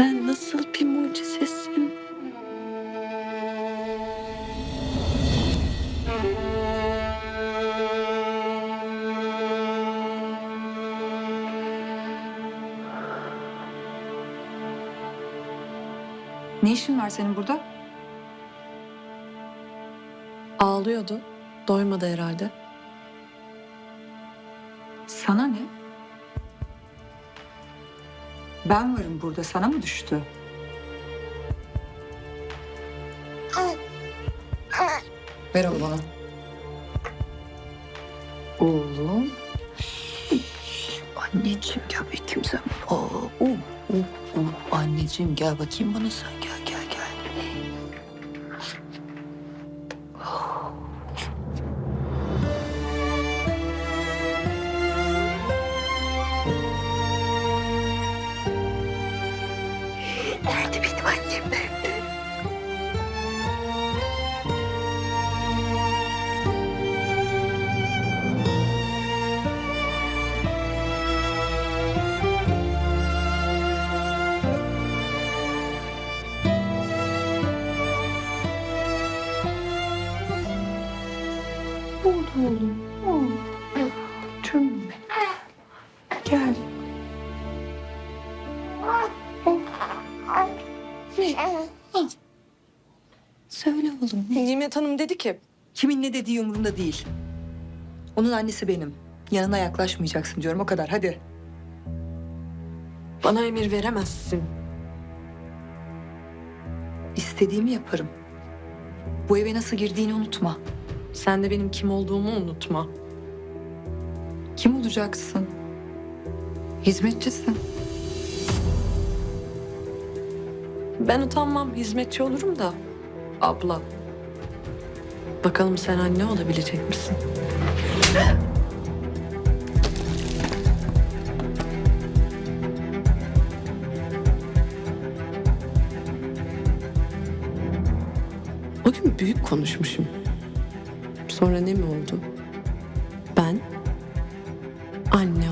nasıl bir mucizesin. Ne işin var senin burada? Ağlıyordu. Doymadı herhalde. Sana ne? Ben varım burada. Sana mı düştü? Ver onu bana. Oğlum. Anneciğim gel bakayım sen. Aa, uh, uh, uh. Anneciğim gel bakayım bana sen. Gel gel gel. Nerede benim annem nerede? Oldu oğlum. Oldu. Canım benim. Gel. Söyle oğlum. Nimet Hanım dedi ki Kimin ne dediği umurumda değil. Onun annesi benim. Yanına yaklaşmayacaksın diyorum o kadar hadi. bana emir veremezsin. İstediğimi yaparım. Bu eve nasıl girdiğini unutma. Sen de benim kim olduğumu unutma. Kim olacaksın? Hizmetçisin. Ben utanmam hizmetçi olurum da. Abla. Bakalım sen anne olabilecek misin? O gün büyük konuşmuşum. Sonra ne mi oldu? Ben anne